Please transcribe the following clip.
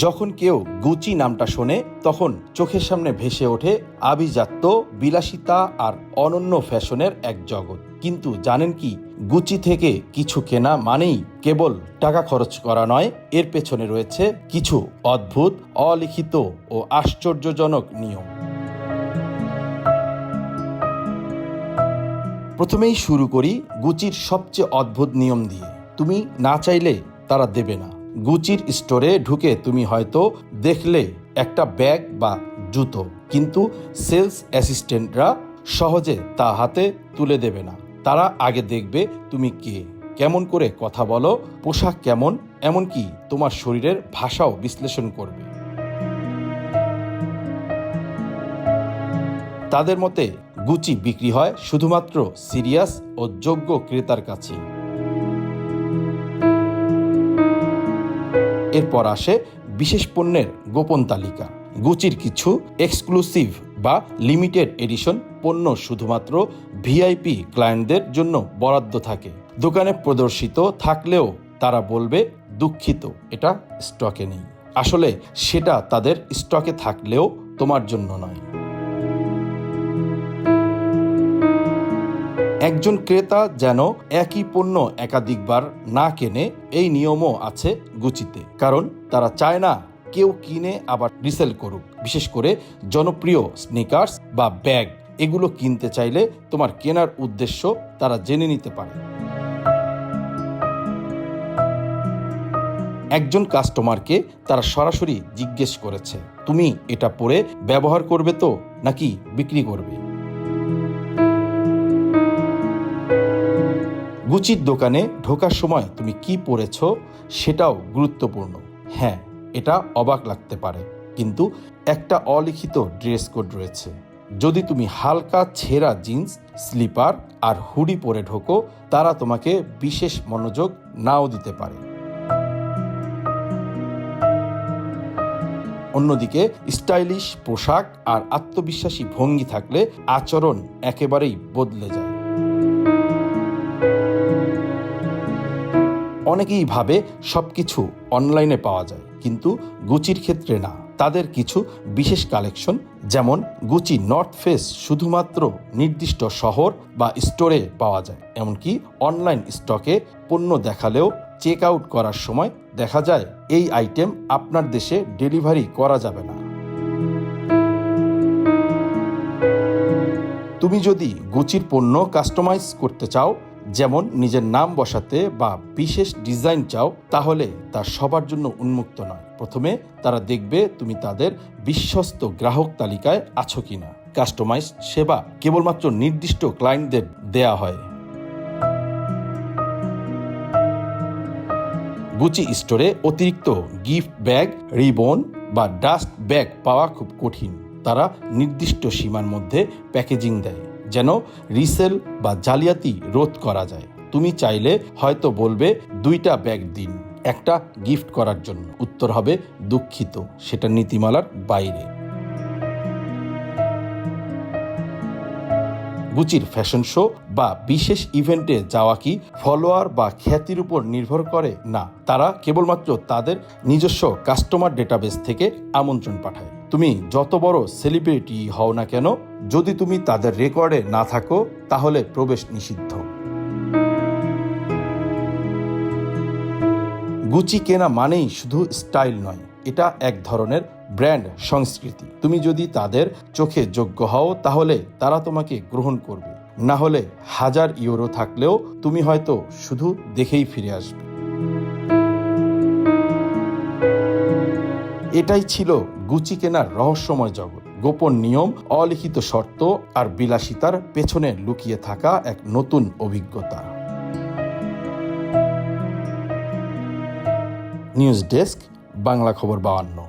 যখন কেউ গুচি নামটা শোনে, তখন চোখের সামনে ভেসে ওঠে আভিজাত্য, বিলাসিতা আর অনন্য ফ্যাশনের এক জগৎ। কিন্তু জানেন কি, গুচি থেকে কিছু কেনা মানেই কেবল টাকা খরচ করা নয়, এর পেছনে রয়েছে কিছু অদ্ভুত, অলিখিত ও আশ্চর্যজনক নিয়ম। প্রথমেই শুরু করি গুচির সবচেয়ে অদ্ভুত নিয়ম দিয়ে। তুমি না চাইলে তারা দেবে না। গুচির স্টোরে ঢুকে তুমি হয়তো দেখলে একটা ব্যাগ বা জুতো, কিন্তু সেলস অ্যাসিস্ট্যান্টরা সহজে তা হাতে তুলে দেবে না। তারা আগে দেখবে তুমি কে। কেমন করে কথা বলো, পোশাক কেমন, এমনকি তোমার শরীরের ভাষাও বিশ্লেষণ করবে। তাদের মতে, গুচি বিক্রি হয় শুধুমাত্র সিরিয়াস ও যোগ্য ক্রেতার কাছে। এরপর আসে বিশেষ পণ্যের গোপন তালিকা। গুচির কিছু এক্সক্লুসিভ বা লিমিটেড এডিশন পণ্য শুধুমাত্র ভিআইপি ক্লায়েন্টদের জন্য বরাদ্দ থাকে। দোকানে প্রদর্শিত থাকলেও তারা বলবে দুঃখিত, এটা স্টকে নেই। আসলে সেটা তাদের স্টকে থাকলেও তোমার জন্য নয়। একজন ক্রেতা যেন একই পণ্য একাধিকবার না কেনে, এই নিয়মও আছে গুচিতে। কারণ তারা চায় না কেউ কিনে আবার রিসেল করুক। বিশেষ করে জনপ্রিয় স্নিকার্স বা ব্যাগ এগুলো কিনতে চাইলে তোমার কেনার উদ্দেশ্য তারা জেনে নিতে পারে। একজন কাস্টমারকে তারা সরাসরি জিজ্ঞেস করেছে, তুমি এটা পরে ব্যবহার করবে তো, নাকি বিক্রি করবে? গুচির দোকানে ঢোকার সময় তুমি কি পরেছ সেটাও গুরুত্বপূর্ণ। হ্যাঁ এটা অবাক লাগতে পারে, কিন্তু একটা অলিখিত ড্রেস কোড রয়েছে। যদি তুমি হালকা ছেঁড়া জিন্স, স্লিপার আর হুডি পরে ঢোকো, তারা তোমাকে বিশেষ মনোযোগ নাও দিতে পারে। অন্যদিকে স্টাইলিশ পোশাক আর আত্মবিশ্বাসী ভঙ্গি থাকলে আচরণ একেবারেই বদলে যায়। অনেকেই ভাবে সবকিছু অনলাইনে পাওয়া যায়, কিন্তু গুচির ক্ষেত্রে না। তাদের কিছু বিশেষ কালেকশন, যেমন গুচি নর্থ ফেস শুধুমাত্র নির্দিষ্ট শহর বা স্টোরে পাওয়া যায়, এমনকি অনলাইন স্টকে পণ্য দেখালেও চেক আউট করার সময় দেখা যায় এই আইটেম আপনার দেশে ডেলিভারি করা যাবে না। তুমি যদি গুচির পণ্য কাস্টমাইজ করতে চাও যেমন নিজের নাম বসাতে বা বিশেষ ডিজাইন চাও, তাহলে তা সবার জন্য উন্মুক্ত নয়। প্রথমে তারা দেখবে তুমি তাদের বিশ্বস্ত গ্রাহক তালিকায় আছো কিনা। কাস্টমাইজ সেবা কেবলমাত্র নির্দিষ্ট ক্লায়েন্টদের দেয়া হয়। গুচি স্টোরে অতিরিক্ত গিফট ব্যাগ, রিবন বা ডাস্ট ব্যাগ পাওয়া খুব কঠিন। তারা নির্দিষ্ট সীমার মধ্যে প্যাকেজিং দেয়। যেন রিসেল বা জালিয়াতি রোধ করা যায়। তুমি চাইলে হয়তো বলবে, দুইটা ব্যাগ দিন, একটা গিফট করার জন্য। উত্তর হবে, দুঃখিত, সেটা নীতিমালার বাইরে। গুচির ফ্যাশন শো বা বিশেষ ইভেন্টে যাওয়া কি ফলোয়ার বা খ্যাতির উপর নির্ভর করে? না, তারা কেবলমাত্র তাদের নিজস্ব কাস্টমার ডেটাবেস থেকে আমন্ত্রণ পাঠায়। তুমি যত বড় সেলিব্রিটি হও না কেন, যদি তুমি তাদের রেকর্ডে না থাকো, তাহলে প্রবেশ নিষিদ্ধ। গুচি কেনা মানেই শুধু স্টাইল নয়, এটা এক ধরনের ব্র্যান্ড সংস্কৃতি। তুমি যদি তাদের চোখে যোগ্য হও, তাহলে তারা তোমাকে গ্রহণ করবে। না হলে হাজার ইউরো থাকলেও তুমি হয়তো শুধু দেখেই ফিরে আসবে। এটাই ছিল গুচি কেনার রহস্যময় জগৎ। গোপন নিয়ম, অলিখিত শর্ত আর বিলাসিতার পেছনে লুকিয়ে থাকা এক নতুন অভিজ্ঞতা। নিউজ ডেস্ক, বাংলা খবর বাহান্ন